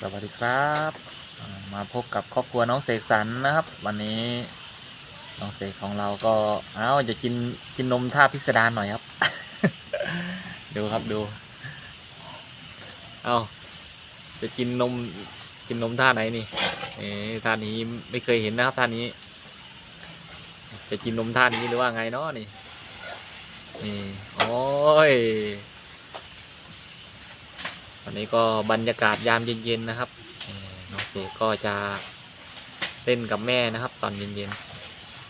สวัสดีครับ มาพบกับครอบครัวน้องเสกสรรนะครับ วันนี้น้องเสกของเราก็เอ้าจะกินกินนมท่าพิสดารหน่อยครับ ดูครับดู เอาจะกินนมกินนมท่าไหนนี่เอ๊ท่านี้ไม่เคยเห็นนะครับท่านี้ จะกินนมท่านี้หรือว่าไงเนาะนี่นี่โอ้ย วันนี้ก็บรรยากาศยามเย็นๆนะครับน้องเสกก็จะเล่นกับแม่นะครับ ตอนเย็น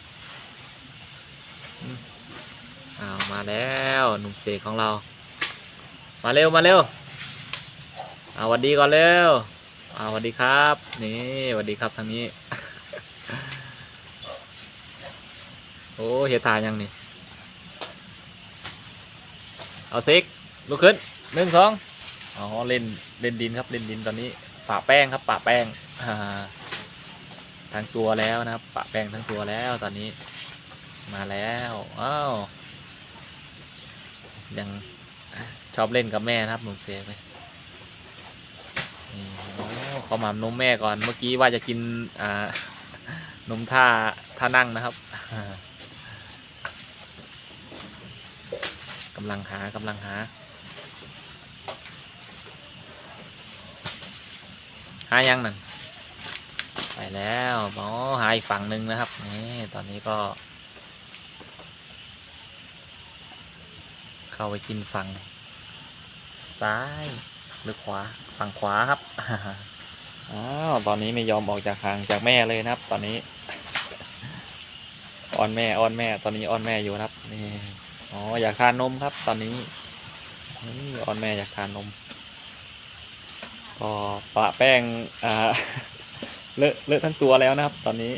ๆอืมอ้ามาแล้วหนุ่มเสกของเรา มาเร็วมาเร็วเอาสวัสดีก่อนเร็วเอาสวัสดีครับ นี่สวัสดีครับทางนี้ โอ้เฮียทายังนี่ เอาเซ็กลุกขึ้นหนึ่งสอง อ๋อเล่นเล่นดินครับเล่นดินตอนนี้ปะแป้งครับปะแป้งอ่าทั้งตัวแล้วนะครับปะแป้งทั้งตัวแล้วตอนนี้มาแล้วอ้าวยังชอบเล่นกับแม่นะครับหนุ่มเซฟเลยนี่โอ้ขอหมามนมแม่ก่อนเมื่อกี้ว่าจะกินอ่านมท่าท่านั่งนะครับอ่ากำลังหากำลังหาายังนั่นไปแล้วอ๋อหาอีกฝั่งหนึ่งนะครับนี่ตอนนี้ก็ เข้าไปกินฝั่ง ซ้ายหรือขวาฝั่งขวาครับอ้าวตอนนี้ไม่ยอมออกจากห่างจากแม่เลยนะครับ ตอนนี้อ้อนแม่อ้อนแม่ ตอนนี้อ้อนแม่อยู่นะครับนี่อ๋ออยากทานนมครับ ตอนนี้นี่อ้อนแม่อยากทานนม ก็ปะแป้งอ่าเลอะเลอะทั้งตัวแล้วนะครับ ตอนนี้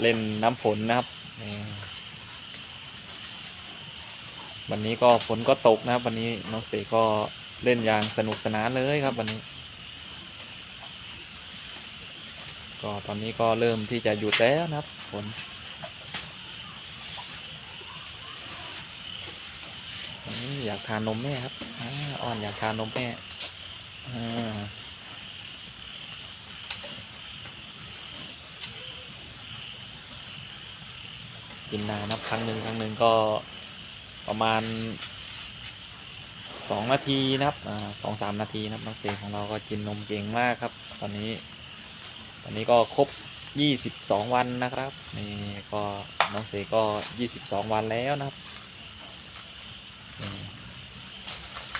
เล่นน้ำฝนนะครับ วันนี้ก็ฝนก็ตกนะครับ วันนี้น้องเสกก็เล่นอย่างสนุกสนานเลยครับ วันนี้ ก็ตอนนี้ก็เริ่มที่จะหยุดแล้วนะครับฝนอยากทานนมแม่ครับอาอ้อนอยากทานนมแม่ กินนานนับครั้งหนึ่งครั้งหนึ่งก็ประมาณสองนาทีนะครับสองสามนาทีนะครับน้องเสกของเราก็กินนมเก่งมากครับ ตอนนี้ ตอนนี้ก็ครบยี่สิบสองวันนะครับนี่ก็น้องเสกก็ยี่สิบสองวันแล้วนะครับ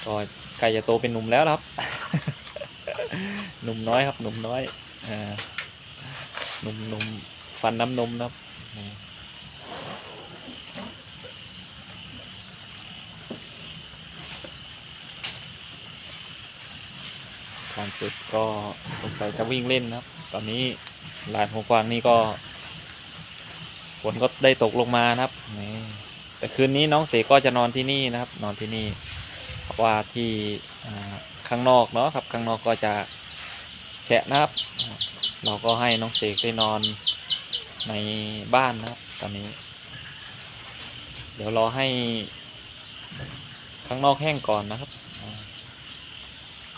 ก็ใกล้จะโตเป็นหนุ่มแล้วครับ หนุ่มน้อยครับ หนุ่มน้อยอ่าหนุ่มหนุ่มฟันน้ำนมนะครับนี่ทานเสร็จก็สงสัยจะวิ่งเล่นนะครับ ตอนนี้ลานหัวกวางนี่ก็ฝนก็ได้ตกลงมานะครับนี่แต่คืนนี้น้องเสก็จะนอนที่นี่นะครับ นอนที่นี่ เพราะว่าที่ข้างนอกเนาะครับข้างนอกก็จะแฉะนะครับ เราก็ให้น้องเสกได้นอนในบ้านนะครับ ตอนนี้ เดี๋ยวรอให้ข้างนอกแห้งก่อนนะครับ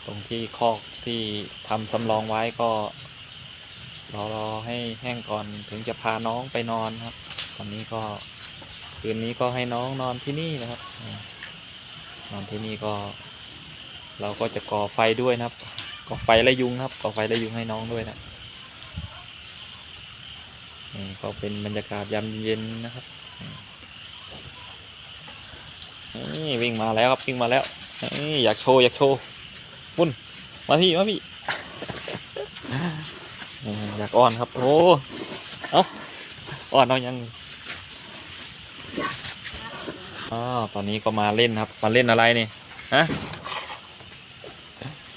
ตรงที่คอกที่ทำสำรองไว้ก็รอรอให้แห้งก่อนถึงจะพาน้องไปนอนครับ ตอนนี้ก็คืนนี้ก็ให้น้องนอนที่นี่นะครับ นอนที่นี่ก็ เราก็จะก่อไฟด้วยนะครับก่อไฟและยุงครับก่อไฟและยุงให้น้องด้วยนะนี่ก็เป็นบรรยากาศยามเย็นนะครับนี่วิ่งมาแล้วครับวิ่งมาแล้วนี่อยากโชว์อยากโชว์ปุ่นมาพี่มาพี่อยากอ้อนครับโอ้เอ้าอ้อนเอายัง อ๋อตอนนี้ก็มาเล่นครับ มาเล่นอะไรนี่ฮะ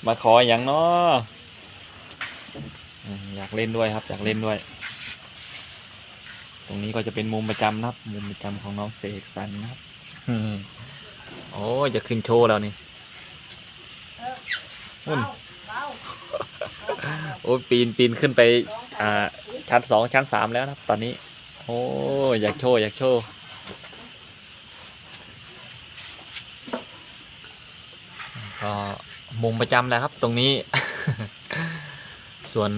มาขออย่างเนาะอืมอยากเล่นด้วยครับ อยากเล่นด้วย ตรงนี้ก็จะเป็นมุมประจำนะครับ มุมประจำของน้องเสกสรรนะครับอืมโอ้ยจะขึ้นโชว์แล้วนี่อุ่นโอ้ยปีนปีนขึ้นไป อ่า ชั้นสองชั้นสามแล้วนะครับ ตอนนี้ โอ้ยอยากโชว์อยากโชว์ ก็มุมประจำแหล้วครับตรงนี้ ส่วน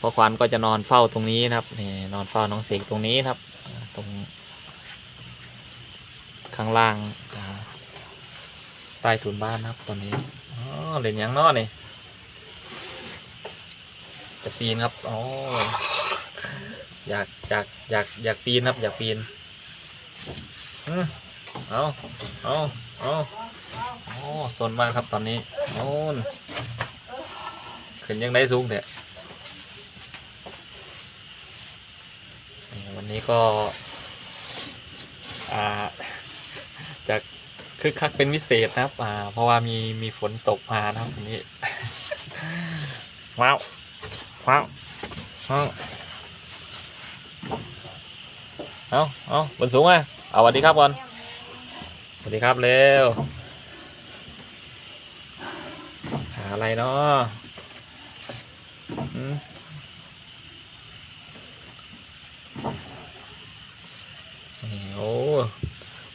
พ่อควานก็จะนอนเฝ้าตรงนี้นะครับนี่นอนเฝ้าน้องเสกตรงนี้นะครับ ตรง ข้างล่างใต้ถุนบ้านนะครับตอนนี้อ๋อเล่นยังนอนี่จะปีนครับอ๋ออยากอยากอยากอยากปีนครับ อยากปีน เอาเอาเอา โอ้สนมากครับตอนนี้โอ้นขึ้นยังได้สูงเนี่ยวันนี้ก็อ่าจะคึกคักเป็นพิเศษนะครับอ่าเพราะว่ามีมีฝนตกมานะครับวันนี้ว้าวว้าวว้าวเอาเอาบนสูงมาเอาสวัสดีครับก่อนสวัสดีครับเร็ว หา อะไรเนาะอืมนี่โอ้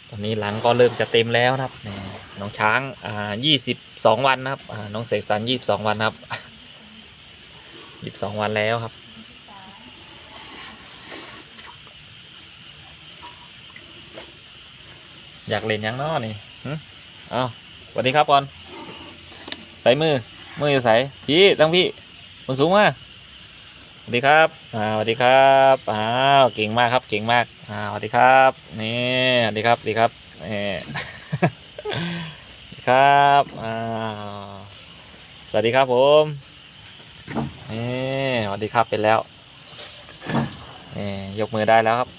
ตอนนี้หลังก็เริ่มจะเต็มแล้วนะครับนี่น้องช้างอ่ายี่สิบสองวันนะครับอ่าน้องเสกสรรยี่สิบสองวันนะครับยี่สิบสองวันแล้วครับอยากเล่นยังน้อนี่หึเอาสวัสดีครับก่อน ใส่มือ มืออยู่ใส่พี่ตั้งพี่คนสูงมากสวัสดีครับอ่าสวัสดีครับอ้าวเก่งมากครับ เก่งมากอ่าสวัสดีครับนี่สวัสดีครับสวัสดีครับนี่สวัสดีครับอ่าสวัสดีครับผมนี่สวัสดีครับเป็นแล้วนี่ยกมือได้แล้วครับ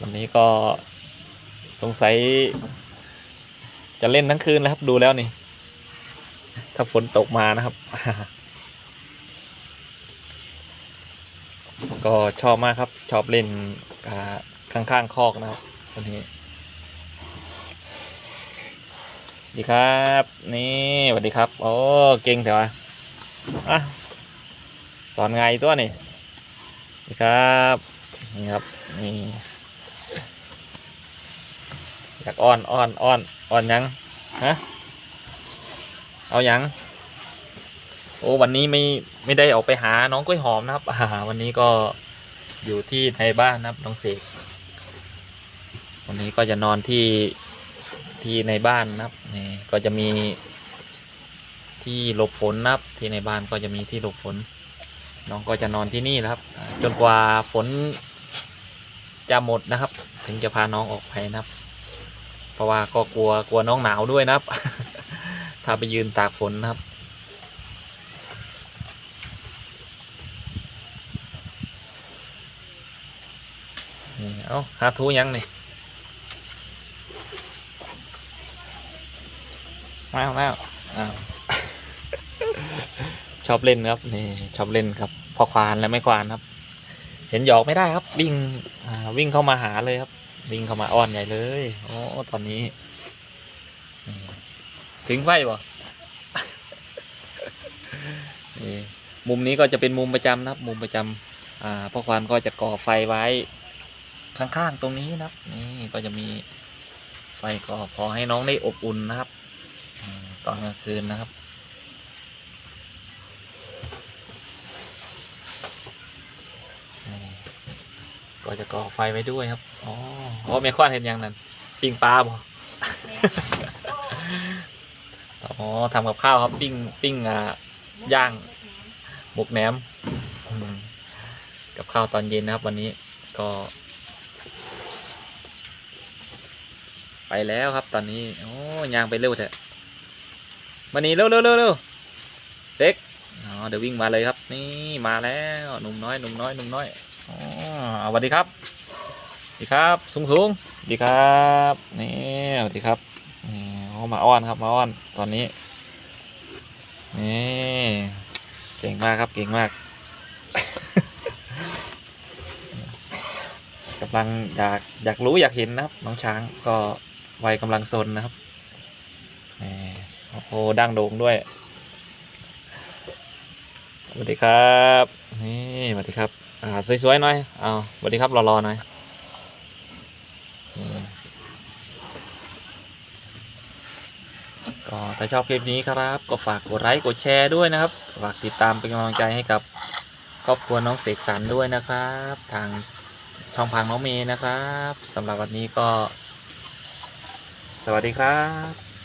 วันนี้ก็สงสัย จะเล่นทั้งคืนแล้วครับดูแล้วนี่ ถ้าฝนตกมานะครับ ก็ชอบมากครับ ชอบเล่นอ่าข้างๆคอกนะครับวันนี้สวัสดีครับ นี่สวัสดีครับ โอ้เก่งแต่ว่าอะสอนไงตัวนี่สวัสดีครับ นี่ครับนี่ อยากอ้อนอ้อนอ้อนอ้อนยังฮะเอายังโอ้วันนี้ไม่ไม่ได้ออกไปหาน้องกล้วยหอมนะครับอ่าวันนี้ก็อยู่ที่ในบ้านนะครับน้องเสกวันนี้ก็จะนอนที่ที่ในบ้านนะครับนี่ก็จะมีที่หลบฝนนะครับ ที่ในบ้านก็จะมีที่หลบฝน น้องก็จะนอนที่นี่นะครับ จนกว่าฝนจะหมดนะครับ ถึงจะพาน้องออกไปนะครับ เพราะว่าก็กลัวกลัวน้องหนาวด้วยนะครับ ถ้าไปยืนตากฝนนะครับนี่เอาหาทูยังนี่มาแล้วแล้วอ้าวชอบเล่นครับนี่ชอบเล่นครับพอควานและไม่ควานครับ เห็นหยอกไม่ได้ครับวิ่งวิ่งเข้ามาหาเลยครับ วิ่งเข้ามาอ้อนใหญ่เลยโอ้ตอนนี้ ถึงไฟบ่มุมนี้ก็จะเป็นมุมประจำนะครับมุมประจำอ่าพ่อควานก็จะก่อไฟไว้ข้างๆตรงนี้นะครับ นี่ก็จะมีไฟก็พอให้น้องได้อบอุ่นนะครับอตอนกลางคืนนะครับ ก็จะก่อไฟไว้ด้วยครับ อ๋ออ๋อเมคอนเห็นยังนั่นปิ้งปลาบ่อ๋อทำกับข้าวครับปิ้งปิ้งอ่าย่างหมกแหนมมกับข้าวตอนเย็นนะครับ วันนี้ก็ ไปแล้วครับตอนนี้ โอ้ยางไปเร็วเถอะมานี่เร็วเร็วเร็วเร็วเด็กอ๋อเดี๋ยววิ่งมาเลยครับ นี่มาแล้วหนุ่มน้อยหนุ่มน้อยหนุ่มน้อย อ๋อสวัสดีครับสวัสดีครับ สูงสูงสวัสดีครับนี่สวัสดีครับนี่โอ้มาอ้อนครับมาอ้อนตอนนี้นี่เก่งมากครับเก่งมากกำลังอยากอยากรู้อยากเห็นนะครับน้องช้างก็วัยกำลังซนนะครับนี่โอ้โหดังโด่งด้วยสวัสดีครับนี่สวัสดีครับ อ่าสวยๆหน่อยเอาสวัสดีครับรอๆหน่อยก็ถ้าชอบคลิปนี้ครับ ก็ฝากกดไลค์กดแชร์ด้วยนะครับ ฝากติดตามเป็นกำลังใจให้กับครอบครัวน้องเสกสรรด้วยนะครับ ทางช่องพังน้องเมย์นะครับสำหรับวันนี้ก็ สวัสดีครับ